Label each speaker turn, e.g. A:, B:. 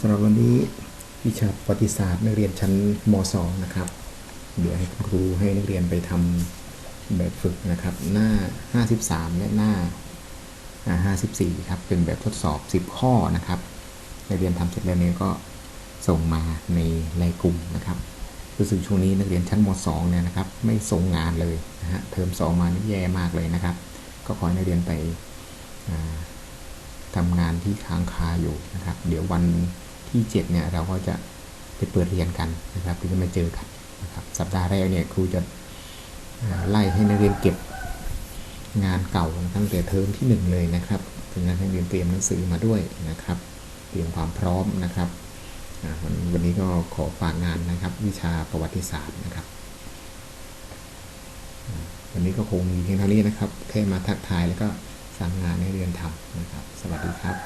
A: สำหรับวันนี้วิชาประวัติศาสตร์นักเรียนชั้นม .2 นะครับ เดี๋ยวให้คุณครูให้นักเรียนไปทำแบบฝึกนะครับ หน้า 53 และหน้า 54 ครับ เป็นแบบทดสอบ 10 ข้อนะครับนักเรียนทำเสร็จแล้วเนี่ยก็ส่งมาในไลน์กลุ่มนะครับรู้สึกช่วงนี้นักเรียนชั้นม .2 เนี่ยนะครับ ไม่ส่งงานเลยนะฮะเทอม2มานี่แย่มากเลยนะครับ ก็ขอให้นักเรียนไปอ่า ทำงานที่ค้างคาอยู่นะครับ เดี๋ยววันที่ 7 เนี่ยเราก็จะไปเปิดเรียนกันนะครับถึงจะมาเจอกันนะครับ สัปดาห์แรกเนี่ยครูจะไล่ให้นักเรียนเก็บงานเก่าตั้งแต่เทอมที่ 1 เลยนะครับถึงนั้นให้นักเรียนเตรียมหนังสือมาด้วยนะครับ เตรียมความพร้อมนะครับวันนี้ก็ขอฝากงานนะครับ วิชาประวัติศาสตร์นะครับ วันนี้ก็คงมีเพียงเท่านี้นะครับ แค่มาทักทายแล้วก็ สั่งงานให้เรียนทำนะครับ สวัสดีครับ